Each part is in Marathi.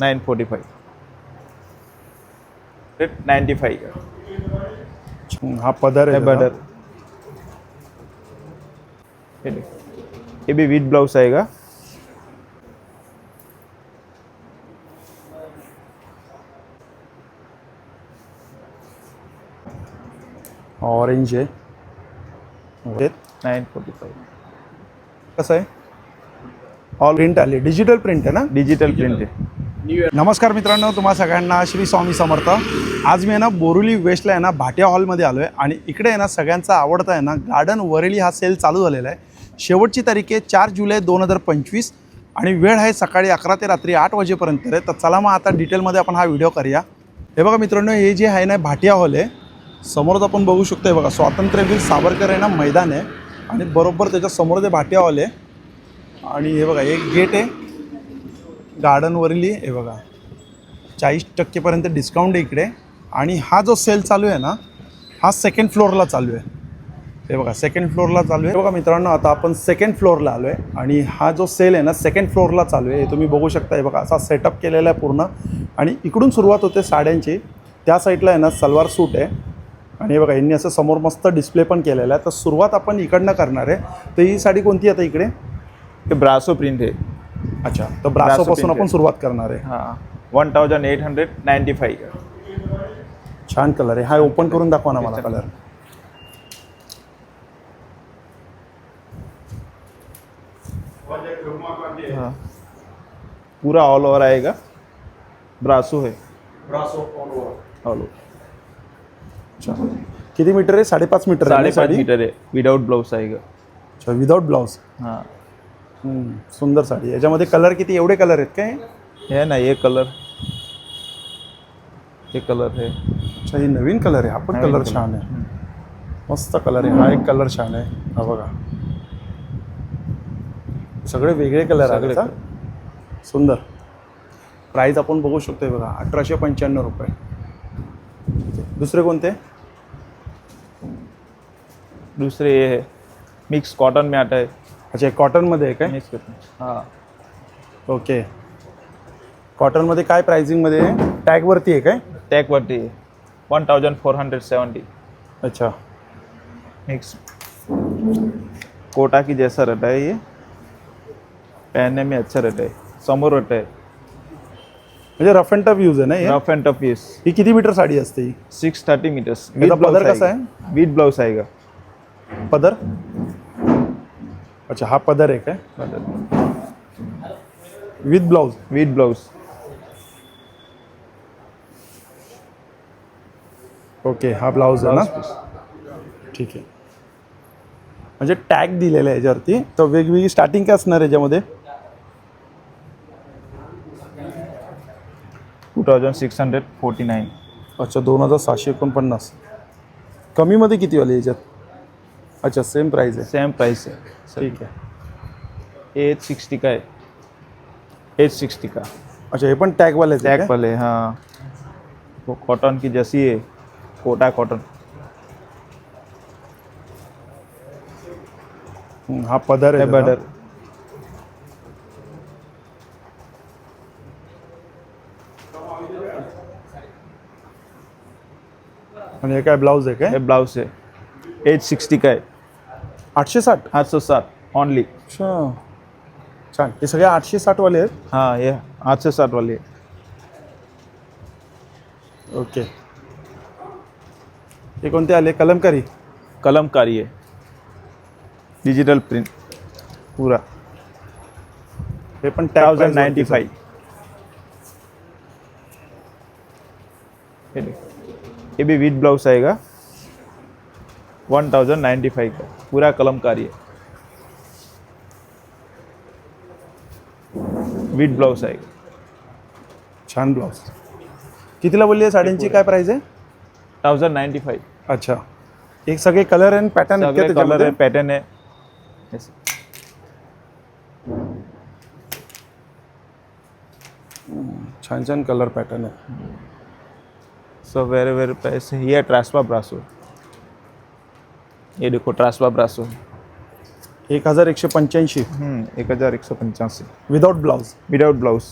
Nine forty five. Rate ninety five हा पदर है. बॉर्डर ये भी विथ ब्लाउज आएगा। ऑरेंज है। हे नाइन फोर्टी फाइव। कसं आहे ऑल प्रिंट आली डिजिटल प्रिंट आहे ना? डिजिटल प्रिंट है। नमस्कार मित्रांनो तुम्हा सगळ्यांना श्री स्वामी समर्थ. आज मी आहे ना बोरुली वेस्टला आहे ना भाटिया हॉलमध्ये आलो आहे आणि इकडे आहे ना सगळ्यांचा आवडता आहे ना गार्डन वरेली हा सेल चालू झालेला आहे. शेवटची तारीख आहे चार जुलै दोन हजार पंचवीस. आणि वेळ आहे सकाळी अकरा ते रात्री आठ वाजेपर्यंत आहे तर चला मग आता डिटेलमध्ये आपण हा व्हिडिओ करूया. हे बघा मित्रांनो हे जे आहे ना भाटिया हॉल आहे. समोरच आपण बघू शकतो हे बघा स्वातंत्र्यवीर सावरकर आहे ना मैदान आहे. आणि बरोबर त्याच्यासमोर ते भाटिया हॉल आहे. आणि हे बघा एक गेट आहे. गार्डनवरली हे बघा चाळीस टक्केपर्यंत डिस्काउंट आहे इकडे. आणि हा जो सेल चालू आहे ना हा सेकंड फ्लोअरला चालू आहे. हे बघा सेकंड फ्लोअरला चालू आहे. बघा मित्रांनो आता आपण सेकंड फ्लोअरला आलो आहे आणि हा जो सेल आहे ना सेकंड फ्लोअरला चालू आहे. हे तुम्ही बघू शकता हे बघा असा सेटअप केलेला आहे पूर्ण. आणि इकडून सुरुवात होते साड्यांची. त्या साईडला आहे ना सलवार सूट आहे. आणि हे बघा यांनी असं समोर मस्त डिस्प्ले पण केलेला आहे. तर सुरुवात आपण इकडनं करणार आहे. तर ही साडी कोणती आहे आता इकडे? हे ब्रासो प्रिंट आहे. अच्छा तर ब्रासोपासून आपण आहे. सुरुवात करणार आहे. हाँ. One thousand eight hundred ninety five छान कलर आहे. हा ओपन करून दाखवा ना मला कलर हाँ. पूरा ऑल ओवर आएगा ब्रासो है ऑल ओवर अच्छा. किती मीटर आहे? साडेपाच मीटर आहे साढ़े ना पाँच साडी? मीटर है विदाउट ब्लाउज आएगा अच्छा विदाउट ब्लाउज हाँ. सुंदर साडी याच्यामध्ये कलर किती? एवढे कलर आहेत काय? है ना ये कलर. ये कलर है. अच्छा हे नवीन कलर आहे. हा पण कलर. छान आहे. मस्त कलर आहे. हा एक कलर छान आहे. हा बघा. सगळे वेगळे कलर हा? सुंदर. प्राईस आपण बघू शकतोय बघा. अठराशे पंच्याण्णव रुपये. आहे. दुसरे कोणते? दूसरे है. मिक्स कॉटन में आता है अच्छा कॉटनमध्ये आहे काय? मिक्स हैं. ओके. कॉटनमध्ये काय प्राइसिंगमध्ये आहे? टॅगवरती आहे काय? है one thousand four hundred seventy अच्छा. मिक्स कोटा की जैसा रहता है ये. पहनने में अच्छा रहता है. समोर रहता है. म्हणजे रफ अँड टफ यूज आहे ना हे? रफ एंड टफ पीस ही किती मीटर साडी असते ही? सिक्स थर्टी मीटर्स याचा पदर कसा आहे? विथ ब्लाउज आएगा. पदर? अच्छा हा पदर आहे. काय with blouse with blouse okay हा ब्लाउज आहे ना? ठीक आहे. म्हणजे टॅग दिलेला आहे याच्यावरती. तर वेगवेगळी स्टार्टिंग काय असणार याच्यामध्ये? Two thousand six hundred forty nine अच्छा दोन हजार सहाशे एकोणपन्नास. कमीमध्ये किती वाले याच्यात? अच्छा सेम प्राईस आहे. सेम प्राइस है ठीक आहे. एट सिक्सटी का है एट सिक्सटी का? अच्छा हे पण टॅगवाले टैग वाले हाँ. वो कॉटन की जैसी है कोटा कॉटन हा पदर आहे है. बॉर्डर आणि हे काय ब्लाउज आहे काय? ये ब्लाउज है एट सिक्सटी का है आठशे साठ? आठ सौ सात ओनली अच्छा. छान. हे सगळे आठशे साठवाले आहेत? हाँ ये आठ सौ साठ वाली है ओके. हे कोणते आले? कलमकारी? कलमकारी है डिजिटल प्रिंट पूरा. हे पण tag थाउजेंड price नाइन्टी वरतीच फाइव ये देखो ये भी विथ ब्लाउज आएगा वन थाउजेंड नाइन्टी फाइव का पूरा कलमकारी है। विथ ब्लाउज आएगा आहे. छान ब्लाउज कितीला बोलली आहे? साड्यांची काय प्राइस आहे? थाउजेंड नाइन्टी फाइव अच्छा. एक सगळे कलर अँड पॅटर्न सगळे कलर है पैटर्न है ऐसे छान छान कलर पॅटर्न आहे. सो वेरे वेरे पैसे. ये ट्रांसफर ब्रासो. ये देखो ट्रासवा ब्रासो। एक हजार एकशे पंच्याऐंशी. हम्म, एक हजार एकशे पंच्याऐंशी. विदाउट ब्लाऊज विदाउट ब्लाऊज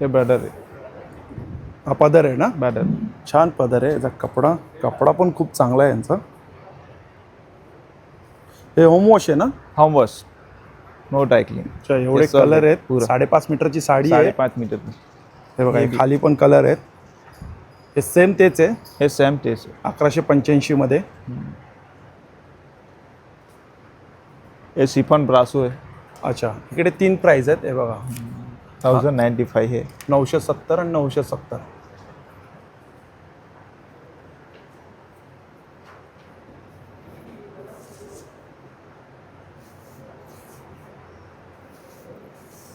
हे बॅडर आहे. हा पदर आहे ना? बॅडर छान पदर आहे. याचा कपडा कपडा पण खूप चांगला आहे यांचा. हे होमवॉश आहे ना? होमवॉश नो टायकलिंग अच्छा एवढे कलर आहेत. साडेपाच मीटरची साडी आहे. साडेपाच मीटर. हे बघा खाली पण कलर आहेत. हे सेम तेच आहे. हे सेम तेच आहे. अकराशे पंच्याऐंशीमध्ये हे सिफॉन ब्रासो आहे. अच्छा इकडे तीन प्राईज आहेत हे बघा. थाउजंड नाईन्टी फाय हे. नऊशे सत्तर आणि नऊशे सत्तर.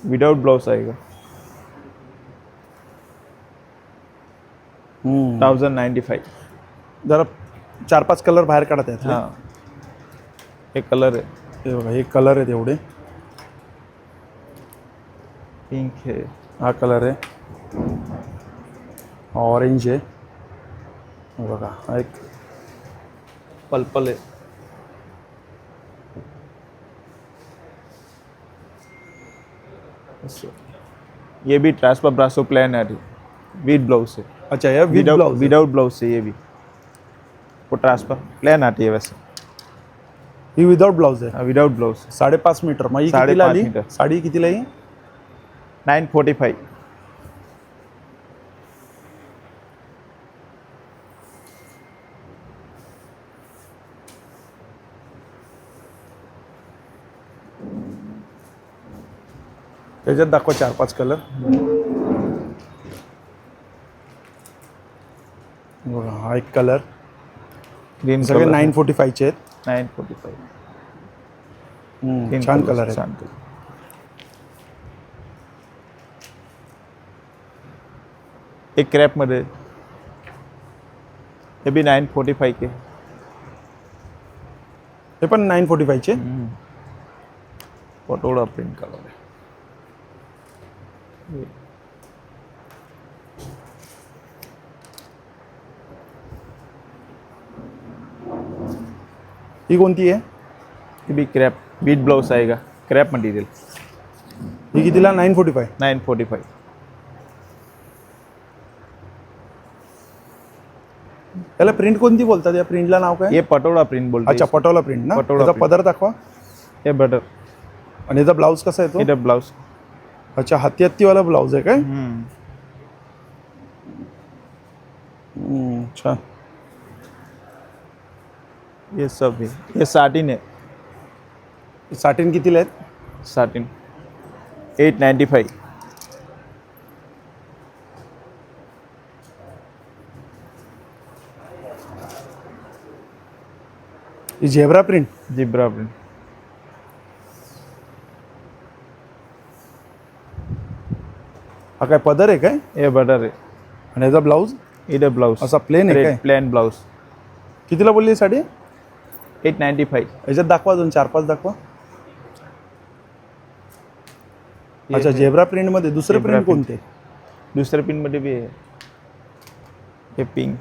विदाउट ब्लाउज आहे का. थाउजंड नाईन्टी फाय जरा चार पाच कलर बाहेर काढत आहेत हां. हे कलर आहे. हे बघा हे कलर आहेत एवढे. पिंक आहे. हा कलर आहे. ऑरेंज आहे. हे बघा एक पर्पल आहे. ये भी ट्रांसफर ब्रासो प्लान है विद ब्लाउज से अच्छा या विद ब्लाउज विदाउट ब्लाउज से ये भी। वो ट्रांसफर प्लान आती है वैसे। ही। विदाउट ब्लाउज आहे विदाउट ब्लाउज साडेपाच मीटर। मग ही कितीला साडेपाच आली? मीटर. साडी कितीला ही? नाइन फोर्टी फाइव त्याच्यात दाखवा चार पाच कलर बघा हा एक कलर ग्रीन सगळे नाईन फोर्टी फायचे आहेत. नाइन फोर्टी हम्म, छान कलर आहे. छान कलर एक क्रॅपमध्ये हे बी नाईन फोर्टी फाय के. हे पण नाईन फोर्टी फायचे पटोळा प्रिंट कलर आहे ही कोणती आहे? ये भी क्रैप बीट ब्लाउज आएगा क्रैप मटेरियल. ही कितीला? Nine forty five nine forty five त्याला प्रिंट कोणती बोलतात? या प्रिंटला नाव काय? ये पटोळा प्रिंट बोलते अच्छा पटोला प्रिंट ना? पटोला त्याचा print. पदर दाखवा. ये बटर आणि याचा ब्लाऊज कसा येतो? इधर ब्लाउज अच्छा हत्ती हत्तीवाला ब्लाऊज आहे काय? छान ये सब है ये साटिन है साटीन कितीला आहेत? साटिन एट नाइन्टी फाइव ही झेब्रा प्रिंट? Zebra print. हा काय पदर आहे काय? ये बटर है आणि याचा ब्लाऊज इधर ब्लाउज असा प्लेन आहे काय? प्लेन ब्लाउज कितीला बोलली ही साडी? एट नाइन्टी फाइव याच्यात दाखवा अजून चार पाच दाखवा अच्छा झेब्रा प्रिंटमध्ये. दुसरे प्रिंट. कोणते? दुसरे पिनमध्ये भी आहे. हे पिंक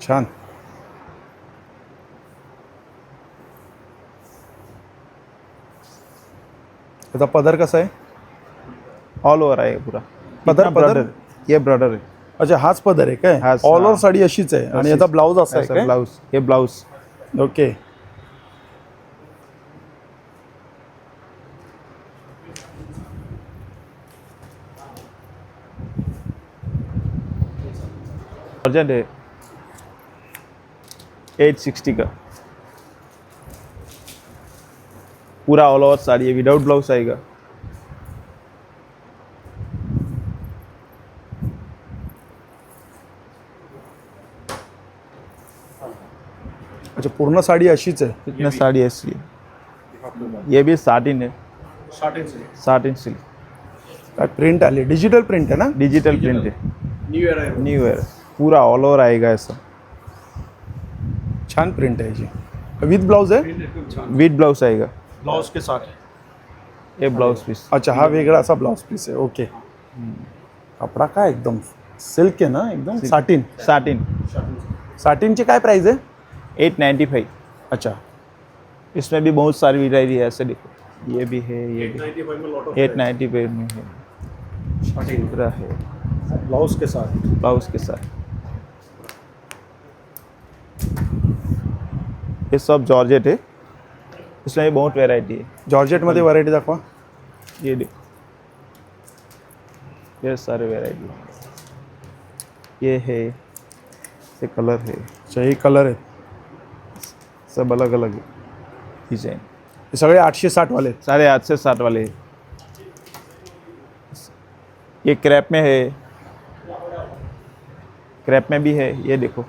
छान. याचा पदर कसा आहे? ऑल ओवर आहे पूरा. पदर- पदर? ये ब्रॉडर है अच्छा हाच पदर आहे काय? हाच, ऑल ओव्हर हा. साडी अशीच आहे. आणि याचा ब्लाऊज असा आहे काय? ब्लाउज ये ब्लाउज ओके अर्जेंट है एट सिक्सटी का? पूरा ऑल ओवर साड़ी है विदाउट ब्लाउज आएगा अच्छा पूर्ण साडी अशीच आहे इतना साड़ी ऐसी है। ये भी साटिन है। साटिन सिल्क काय प्रिंट आली डिजिटल प्रिंट आहे ना? डिजिटल प्रिंट है। न्यू ईयर पूरा ऑल ओवर आएगा ऐसा। छान प्रिंट आहे याची विथ ब्लाऊज आहे? विद ब्लाउज आएगा ब्लाऊज के साथ. ये ब्लाउज पीस अच्छा हा वेगळा असा ब्लाऊज पीस आहे. ओके कपडा काय एकदम सिल्क आहे ना? एकदम साटिन साटिन साटिनची काय प्राइस आहे? एट नाइन्टी फाइव अच्छा. इसमें भी बहुत सारी वेराइटी है ऐसे देखो. ये भी है ये भी एट नाइन्टी फाइव में है. है. ब्लाउज के साथ. ब्लाउज के साथ. ये सब जॉर्जेट है। इसमें भी बहुत वैरायटी है। जॉर्जेटमध्ये व्हरायटी दाखवा। ये देखो ये सारे वैरायटी ये है ये कलर है। अच्छा हे कलर आहेत सब अलग अलग है डिजाइन हे सगळे आठशे साठ वाले आहेत. साढ़े आठ से साठ वाले हैं। ये क्रैप में है। क्रैप में भी है। ये देखो।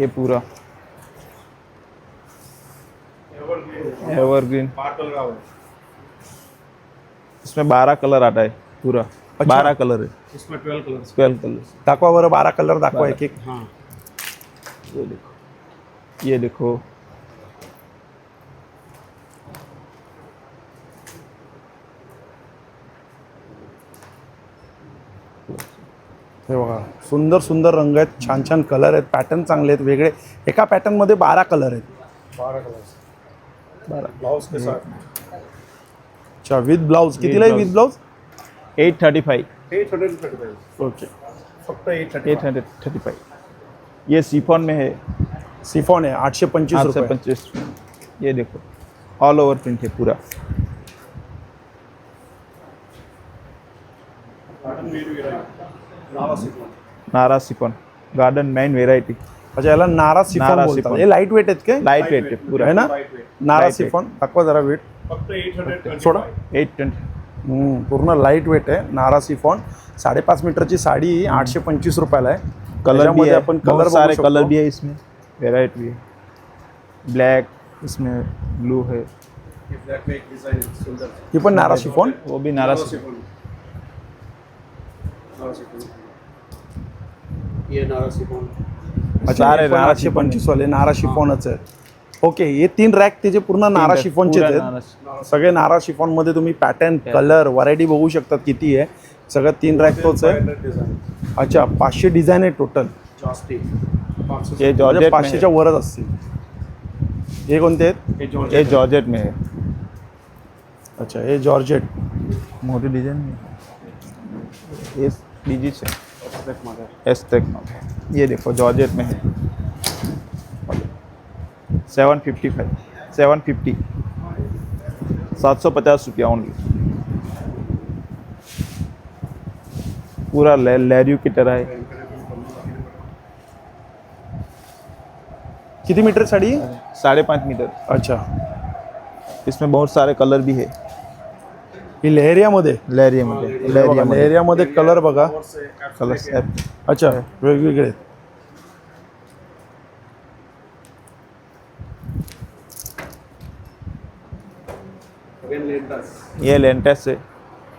ये पूरा. एवरग्रीन इसमें बारह कलर आता है पूरा. बारह कलर है. इसमें ट्वेल्व कलर ट्वेल्व कलर दाखवा बरं बारा कलर दाखवा. एक एक हाँ. ये देखो. ये देखो. हे बघा सुंदर सुंदर रंग आहेत छान छान कलर आहेत पॅटर्न चांगले आहेत वेगळे. एका पॅटर्नमध्ये बारा कलर आहेत. बारह कलर बारह ब्लाउज के साथ अच्छा विथ ब्लाऊज कितीला आहे with blouse eight thirty five eight hundred thirty five okay फक्त eight thirty eight hundred thirty five ये सिफॉन में है. सिफॉन आहे आठशे पंचवीस रुपये. पच्चीस ये देखो. ऑल ओवर प्रिंट है पूरा. नारा सिफॉन. गार्डन मैन वेराइटी अच्छा याला नारा सिफॉन नारा बोलतात. सिफॉन. हे लाइट वेट आहेत काय? लाइट वेट है पूरा. है ना? लाइट नारा. सिफॉन. दाखवा जरा वेट फक्त एट हंड्रेड सोडा. एट ट्वेंटी हम्म, पूर्ण लाइट वेट आहे. नारा सिफॉन. साडेपाच मीटरची साडी आठशे पंचवीस रुपयाला आहे. कलर भी है आपण कलर सारे कलर भी है इसमें. वेराइटी भी है ब्लैक इसमें ब्लू है. है ही पण नारा शिफॉन वो भी नारा नारा सिफॉन सिफोन नारा सिफोन ये नारा सिफोन अच्छा सारे हे पण नारा शिफॉन पंचवीस वाले नारा शिफॉनच आहे? ओके हे तीन रॅक त्याचे पूर्ण नारा rack, शिफॉनचे पूरा आहेत? सगळे नारा शिफॉनमध्ये तुम्ही पॅटर्न कलर व्हरायटी बघू शकतात किती आहे. सगळं तीन रॅक तोच आहे. अच्छा पाचशे डिझाईन आहे टोटल म्हणजे जॉर्जेट पाचशेच्या है वरच असतील. हे कोणते आहेत? ये जॉर्जेट. में है अच्छा हे जॉर्जेट. मोटी डिजाइन में डीजी से। मॉडल एस टेक ये देखो जॉर्जेट में है। Seven fifty five. Seven fifty. सात सौ पचास रुपया ओनली पूरा ले, लहरियो की तरह है। किती मीटर साडी है? साढ़े पाँच मीटर। अच्छा। इसमें बहुत सारे कलर भी है। ही लेहरियामध्ये लहरिया में लहरिया में लेहरियामध्ये कलर बघा. कलर अच्छा वेगवेगळे आहेत. ये लेंटेस है.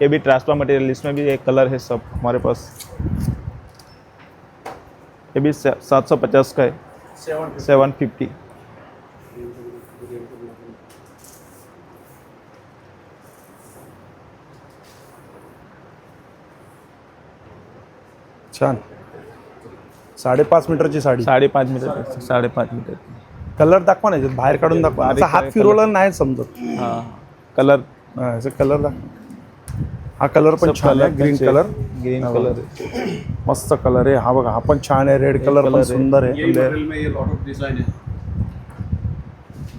ये भी ट्रांसफ़र मटेरियल इसमें भी एक कलर है सब हमारे पास. ये भी सात सौ पचास का है. सेवन फिफ्टी छान. साडेपाच मीटरची साडी. साढ़े पाँच मीटर साढ़े पाँच मीटर. कलर दाखवा ना याच्यात, बाहेर काढून दाखवा. बारीक असा हात फिरवला नाही समजत. हाँ. कलर. हा, याचा कलर दाखवा हा कलर पण छान आहे ग्रीन कलर. Green colour. मस्त कलर आहे. हा बघा हा पण छान आहे. रेड कलर पण आहे. सुंदर आहे. यही मॉडल में ये लॉट ऑफ डिजाइन है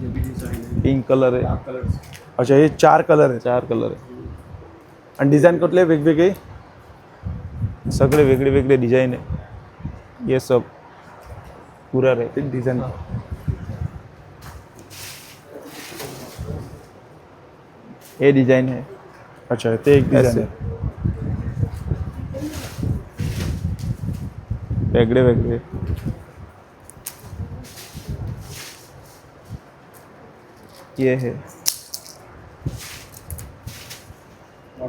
ये भी डिजाइन है पिंक कलर है कलर्स अच्छा हे चार कलर आहेत. चार कलर है आणि डिझाईन कुठले? वेगवेगळे? सगळे वेगळे वेगळे डिज़ाइन है ये सब पूरा रहे डिझाईन ये डिज़ाइन है अच्छा ते एक ऐसे आहे वेगळे वेगळे ये है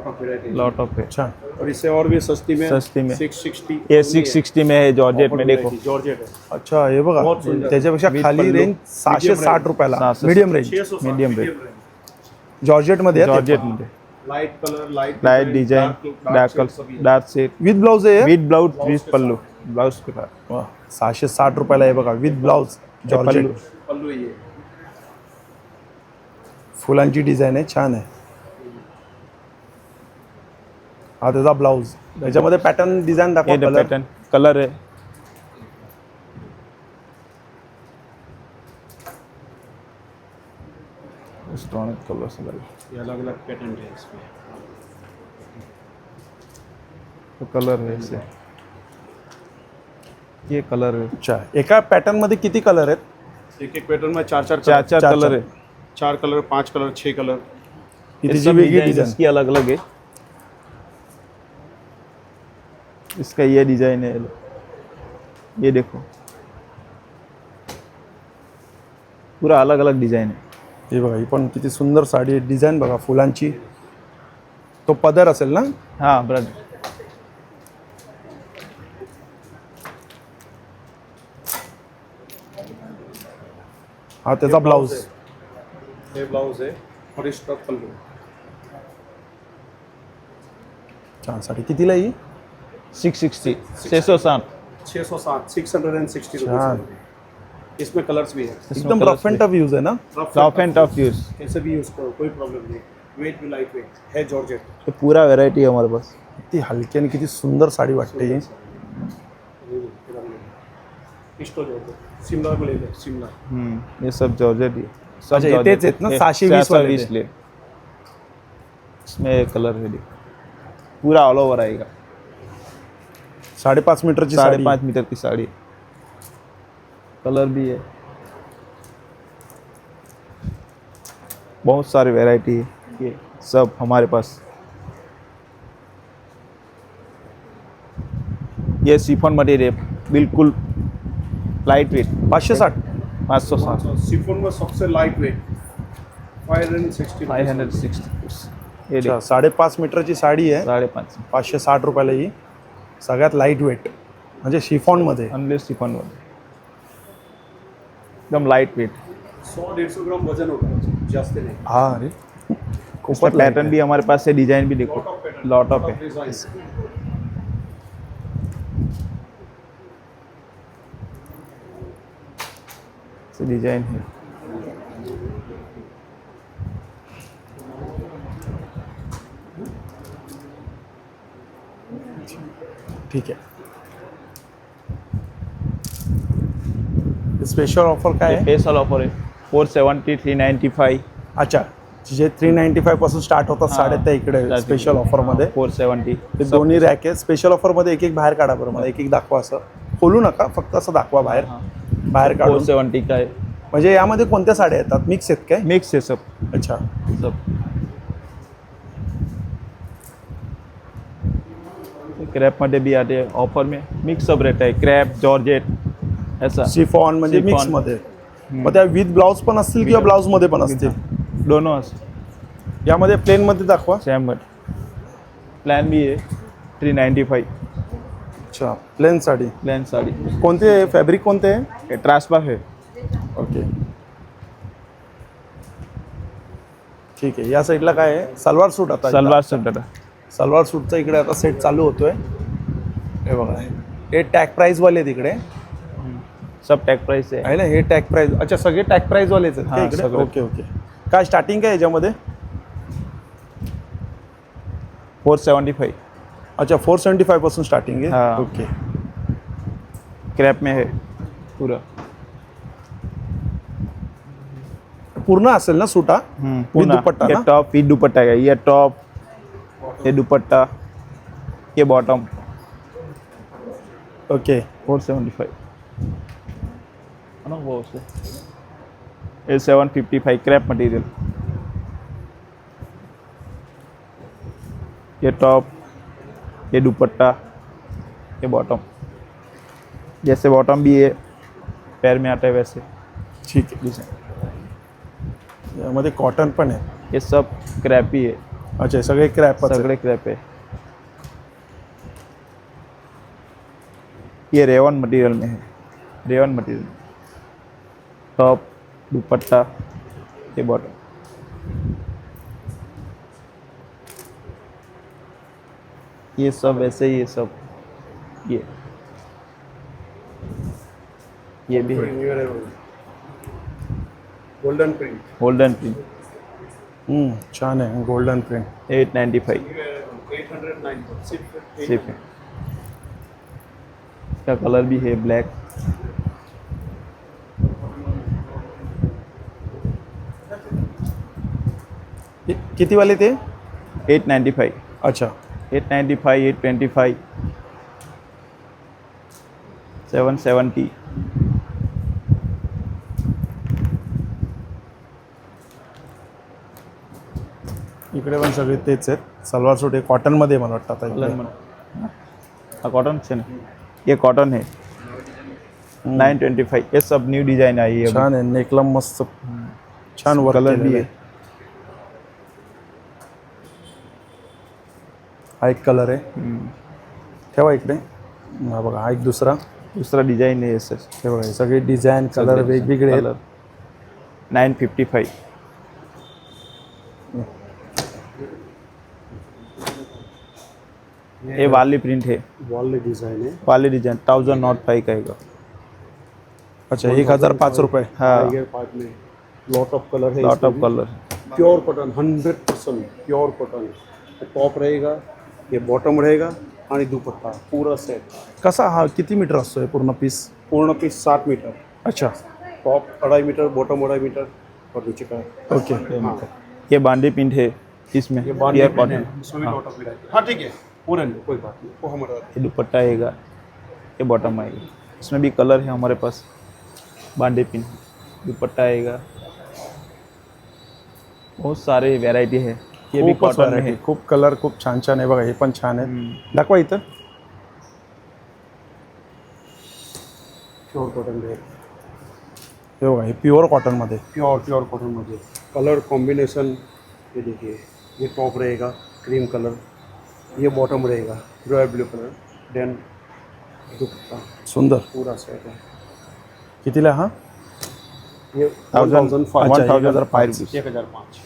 lot of variety lot of है अच्छा। और इससे और भी सस्ती में सस्ती में। सिक्स सिक्सटी ये सिक्स सिक्सटी में है जॉर्जेट में देखो। जॉर्जेट है। अच्छा हे बघा. त्याच्यापेक्षा खाली रेंज सहाशे साठ. रुपयाला मीडियम रेंज Medium rate. जॉर्जेटमध्ये आहे जॉर्जेट. मध्ये? Light colour light light design dark dark set with blouse आहे with blouse with pallu blouse के साथ। वा, सहाशे साठ रुपयाला आहे बघा विथ पल्लू जॉर्जेट पल्लू ये फुलांची डिझाईन आहे छान आहे हा त्याचा ब्लाऊज त्याच्यामध्ये पॅटर्न डिझाईन दाखवा पैटर्न कलर है स्टोन कलर से लगे ये अलग अलग पैटर्न है इसमें तो कलर है इसे ये कलर है अच्छा एका पॅटर्नमध्ये किती कलर आहेत? एक एक पैटर्न में चार चार चार कलर चार चार- कलर। है चार कलर पांच कलर छह कलर ये त्याची सब वेगळी डिजाइन डिझाईन इसकी अलग अलग है इसका ये डिजाइन है ये देखो। पूरा अलग अलग डिजाइन है। हे बघा ही पण किती सुंदर साडी आहे डिझाईन बघा फुलांची. तो पदर असेल ना? हाँ ब्रदर हा त्याचा ब्लाऊज. ये ब्लाउज है और इसका पल्लू छान साडी. कितीला ही? Six sixty. छः सौ साठ. छः सौ सात सिक्स हंड्रेड एंड सिक्सटी इसमें कलर्स भी है। एकदम रफ अँड टफ यूज आहे ना? टॉप एंड टॉप यूज कैसे भी यूज करो कोई प्रॉब्लम नहीं। वेट भी लाइट वेट है जॉर्जेट ये पूरा वेराइटी है हमारे पास। किती हलकी आणि किती सुंदर साडी वाटते ही। इसको जॉर्जेट शिमला को ले ले शिमला। हम्म ये सब जॉर्जेट ही। सब अच्छा, ये जॉर्जेट तेच आहेत ना? है। 620 वाले 620 ले इसमें कलर है पूरा ऑल ओवर आएगा। साडेपाच मीटरची साडी. पाँच मीटर की साड़ी. कलर भी है बहुत सारी वैरायटी है ये. सब हमारे पास. ये सिफॉन मटेरियल बिल्कुल लाइट वेट पाचशे साठ. पाँच सौ सात सिफोन में सबसे light weight five hundred sixty five hundred sixty ये देखो. साडेपाच मीटरची साडी आहे. साढ़े पाँच पाचशे साठ रुपयाला ही. सगळ्यात लाईट वेट म्हणजे शिफॉनमध्ये. अनलेस सिफॉन वाले एकदम लाइट वेट सौ डेढ़ सौ ग्राम वज़न होगा जास्त नहीं. हा अरे. उसका पैटर्न भी हमारे पास है डिज़ाइन भी देखो. Lot of pattern lot of है डिज़ाइन है. ठीक आहे. स्पेशल ऑफर काय आहे? स्पेशल ऑफर है four seventy three ninety five अच्छा. जे थ्री नाईन्टी फायपासून स्टार्ट होतात. साड्या त्या इकडे स्पेशल ऑफरमध्ये फोर सेवन्टी ते दोन्ही रॅक आहे स्पेशल ऑफरमध्ये एक एक बाहेर काढा बरं मला. एक एक दाखवा असं. खोलू नका. फक्त असं दाखवा बाहेर. बाहेर काढून. सेवन्टी का है म्हणजे यामध्ये कोणत्या साड्या येतात? मिक्स आहेत काय? मिक्स है सब अच्छा. सब क्रैपमध्ये भी आते हैं ऑफर में मिक्स सब रहता है क्रैप जॉर्जेट ऐसा। सिफॉन म्हणजे Chiffon. मिक्समध्ये मग त्या विथ ब्लाऊज पण असतील किंवा ब्लाऊजमध्ये पण असतील? दोनों यामध्ये प्लेन मध्ये दाखवा. सेम बट प्लान भी है थ्री नाइन्टी फाइव अच्छा प्लेन साडी. प्लान साड़ी. कोणते फॅब्रिक कोणते आहे? ट्रांसफर है ओके ठीक आहे या साईडला काय आहे? सलवार सूट आता सलवार सूट दादा सलवार सूटचा इकडे आता सेट चालू होतोय. हे बघा. हे टॅग प्राईजवाले आहेत इकडे. सब टैग प्राइस है आहे ना? हे टॅग प्राईज अच्छा सगळे टॅग प्राईजवालेच आहेत का हां, इकडे? सगळे. ओके ओके काय स्टार्टिंग काय याच्यामध्ये? फोर सेवेंटी फाइव अच्छा फोर सेवन्टी पासून स्टार्टिंग आहे? हां. ओके क्रैप में है. पूरा. पूर्ण असेल ना सूट हा? हम्म, With पूरा दुपट्टा ये? टॉप विद दुपट्टा है ये टॉप ये दुपट्टा ये bottom okay four seventy five वो से ये seven fifty five crepe material ये टॉप ये दुपट्टा ये बॉटम जैसे बॉटम भी है पैर में आता है वैसे। ठीक है। डिज़ाइन यामध्ये कॉटन पण आहे। ये सब क्रैप ही है। अच्छा सगळे क्रॅप सगळे क्रैप है ये रेवन मटेरियल में है. रेवन मटेरियल टॉप दुपट्टा ये बॉटम ये सब ऐसे ही ये सब. ये. ये भी है. गोल्डन प्रिंट गोल्डन प्रिंट छान आहे golden print eight ninety five eight hundred nine सिर्फ सिर्फ है इसका कलर भी है ब्लैक किती वाले ते एट नाइन्टी फाइव अच्छा। Eight ninety five eight twenty five seven seventy इकडे पण सगळे तेच आहेत. सलवार सूट हे कॉटनमध्ये मला वाटतं आता इकडे. हाँ कॉटन से ना ये कॉटन है. नाइन ट्वेंटी फाइव ये सब न्यू डिजाइन आई है अभी। छान आहे नेकला मस्त. छान वर्क कलर भी है हा एक कलर आहे. हम्म. ठेवा इकडे. हा बघा हा एक दुसरा. दूसरा डिजाइन है ये सर. हे बघा हे सगळे डिझाईन कलर वेगवेगळे आहेत. नाइन फिफ्टी फाइव ये वाली प्रिंट है। वॉल डिज़ाइन है। वाली डिज़ाइन थाउज़ेंड नॉट फाइव का आएगा अच्छा एक हज़ार पाच रुपये हाँ। लॉट ऑफ़ कलर है lot of colour pure cotton hundred percent pure cotton top रहेगा ये बॉटम रहेगा आणि दुपट्टा पूरा सेट कसा हा किती मीटर असतो हे पूर्ण पीस पूर्ण पीस सात मीटर अच्छा। टॉप अढ़ाई मीटर बॉटम अढ़ाई मीटर और नीचे का। ओके ये बांडी प्रिंट है इसमें ये बांडी प्रिंट है। इसमें भी लॉट ऑफ़ वेराइटी हाँ ठीक है। पूरे नहीं कोई बात नहीं। वो हमारा ये दुपट्टा आएगा ये बॉटम आएगा इसमें भी कलर है हमारे पास। बांडे पिन दुपट्टा आएगा बहुत सारे वैरायटी है। ये भी खूपच कॉटन variety, है। खूप कलर खूप छान छान आहे बघा हे पण छान आहे. दाखवा इथं. प्योर कॉटन है हे बघा हे प्युअर कॉटनमध्ये प्योर प्योर कॉटन मुझे कलर कॉम्बिनेशन ये देखिए ये टॉप रहेगा क्रीम कलर ये बॉटम रहेगा royal blue colour then dupatta. सुंदर। पूरा सेट है। कितीला हा? ये थाउज़ेंड अच्छा, थाउज़ेंड 1005 फाइव रुपीज़ एक हज़ार पाँच।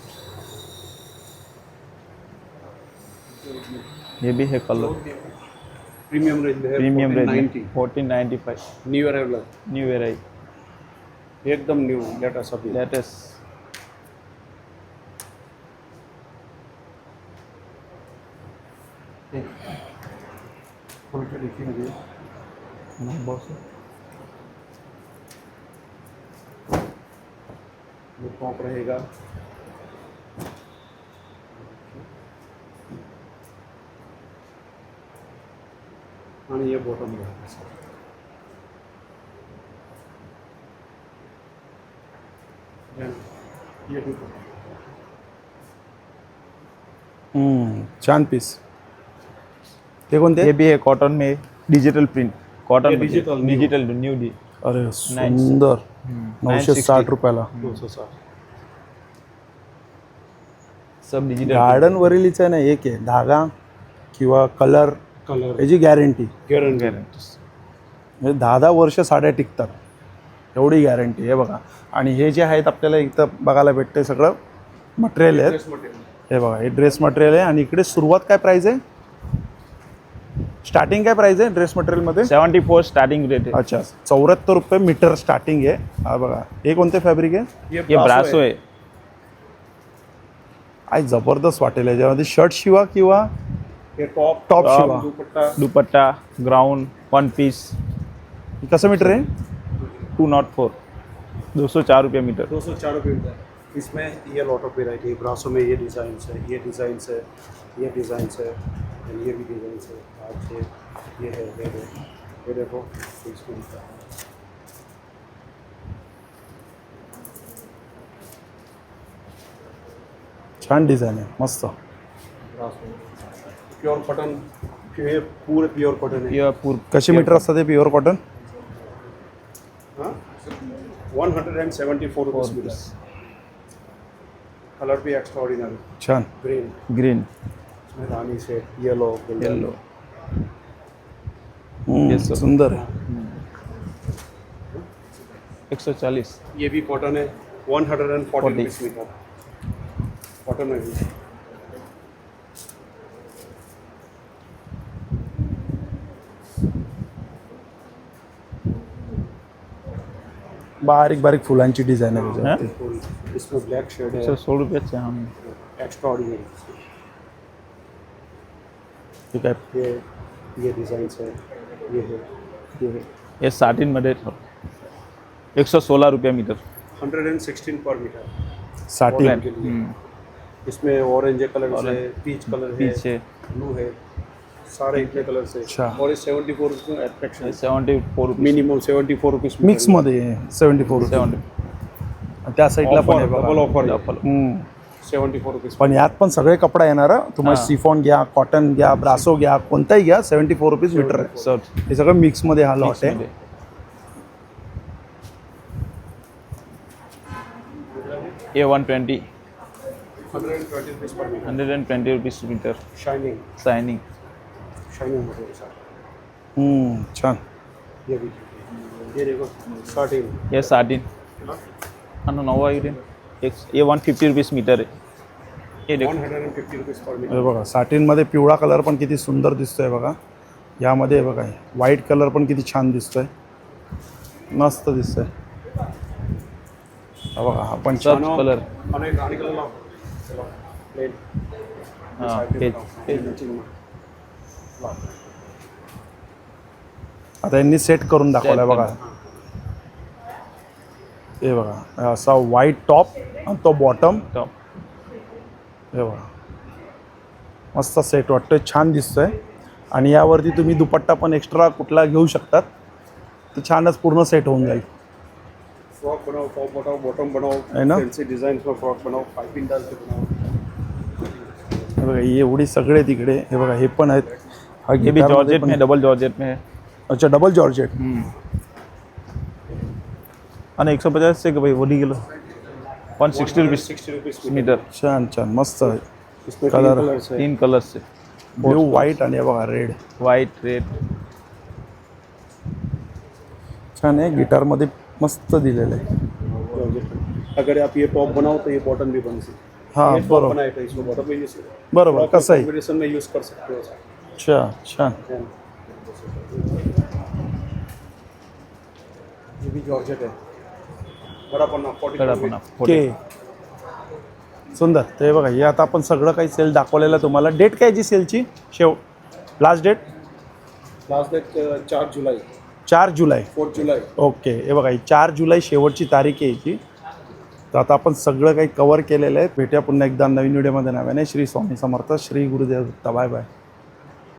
ये भी है कलर प्रीमियम रेंज है premium range fourteen ninety five new arrival new variety एकदम न्यू लेटेस्ट अभी। लेटेस्ट खोल के देखिए मुझे ये टॉप रहेगा। आणि ये बॉटम रहेगा सर Then ये दुपट्टा हम्म, छान पीस ते कोणते? ये भी है कॉटन में digital print cotton new. Digital new D अरे सुंदर. नऊशे 960. साठ रुपयाला. सब डिजिटल गार्डन वरीलीच आहे ना एक आहे. धागा किंवा कलर कलर याची गॅरंटी गारंटी म्हणजे दहा दहा वर्ष साड्या टिकतात. एवढी गॅरंटी आहे बघा. आणि हे जे आहेत आपल्याला इथं बघायला भेटते सगळं मटेरियल आहे हे बघा हे ड्रेस मटेरियल आहे. आणि इकडे सुरुवात काय प्राईस आहे? स्टार्टिंग काय प्राईस आहे ड्रेस मटेरियलमध्ये सेवेंटी फोर स्टार्टिंग रेट है अच्छा चौऱ्याहत्तर रुपये मीटर स्टार्टिंग आहे. हा बघा हे कोणते फॅब्रिक आहे? ये ब्रासो है आज ज़बरदस्त वाटेल याच्यामध्ये. शर्ट शिवा किंवा ये top top Top. Shiva? Dupatta. Dupatta ground one piece हे कसं मीटर आहे? टू नॉट फोर दो सौ चार रुपये मीटर दो सौ चार रुपये है इसमें ये लॉट ऑफ़ वेराइटी ब्रासो में ये डिज़ाइन है ये डिज़ाइन है ये डिज़ाइन है ये भी डिज़ाइन है. आज ये है ये है ये देखो है छान डिझाईन आहे मस्त. प्योर कॉटन ये पूरे प्योर कॉटन ये पूर कशी मीटर असतात ते प्युअर कॉटन हाँ? One hundred and seventy four मिला कलर भी एक्स्ट्रा ऑर्डिनरी छान. ग्रीन ग्रीन इसमें रानी से येलो येलो हम्म, सुंदर है। एक सौ चालीस। ये भी कॉटन है। One hundred and forty cotton में भी। बारीक बारीक फुलांची डिझाईन आहे इसमें ब्लैक शेड आहे सोळा रुपयाचे एक्स्ट्रा ऑर्डिनरी ठीक ये ये डिज़ाइन है ये है। ये है हे साठींमध्ये एकशे सोळा रुपये मीटर। 116 per metre. साठी Online. के लिए। हम्म. इसमें ऑरेंज कलर है पीच कलर है पीछे ब्लू है सारे इतने कलर से अच्छा। और ये seventy four attraction seventy four minimum seventy four rupees मिक्समध्ये seventy four seventy. त्या साईडला पण आहे double. Offer seventy four rupees. पण यात पण सगळे कपडा येणार हं. तुम्हाला हां. सिफॉन घ्या कॉटन घ्या ब्रासो घ्या कोणताही घ्या सेवन्टी फोर रुपीज मीटर आहे. शर्ट हे सगळं मिक्समध्ये हा लॉट आहे. ए one twenty hundred and twenty rupees per metre hundred and twenty rupees metre shining shining material sir hmm, छान. ये भी ये देखो स्टार्टिंग हे साठीन. आणि नवा इथे एक ए वन फिफ्टी रुपीज मीटर आहे. हे देखो. One hundred and fifty rupees per हे बघा साठींमध्ये पिवळा कलर पण किती सुंदर दिसतोय बघा. यामध्ये हे बघा व्हाईट कलर पण किती छान दिसतोय. मस्त दिसतोय. हा बघा हा पण छान. कलर हां हे हे. आता यांनी सेट करून दाखवलाय बघा. हे बघा असा व्हाईट टॉप आणि तो बॉटम टॉप हे बघा. मस्त सेट वाटतोय छान दिसतोय. आणि यावरती तुम्ही दुपट्टा पण एक्स्ट्रा कुठला घेऊ शकतात. तर छानच पूर्ण सेट होऊन जाईल. फ्रॉक बनाओ टॉप बनाओ बॉटम बनाओ है ना? में फ्रॉक बनाओ पाइपिंग डाल हे बघा ही एवढी सगळे तिकडे हे बघा हे पण आहेत. हा guitar मध्ये जॉर्जेट में डबल जॉर्जेट में है अच्छा डबल जॉर्जेट आणि एकशे पचास से भाई वधी गेलो वन सिक्स्टी रुपीज़ मीटर। छान छान मस्त आहे कलर तीन कलर्स से। ब्ल्यू व्हाईट आणि हे बघा रेड व्हाईट रेड छान आहे गिटारमध्ये मस्त दिलेलं आहे। अगर आप ये पॉप बनाओ तो ये बॉटम भी बन सकते हाँ, बरोबर. तो बरोबर कसं आहे? में यूज़ कर सकते हो अच्छा छान ये भी जॉर्जेट है। ओके. सुंदर. ते बघा हे आता आपण सगळं काही सेल दाखवलेलं आहे तुम्हाला. डेट काय याची सेलची शेव लास्ट डेट लास्ट डेट चार जुलाई चार जुलै. फोर्थ जुलाई ओके. हे बघा ही चार जुलै शेवटची तारीख आहे याची. तर आता आपण सगळं काही कवर केलेलं आहे. भेटूया पुन्हा एकदा नवीन व्हिडिओमध्ये नव्याने Shri Swami Samarth Shri Gurudev. Datta bye bye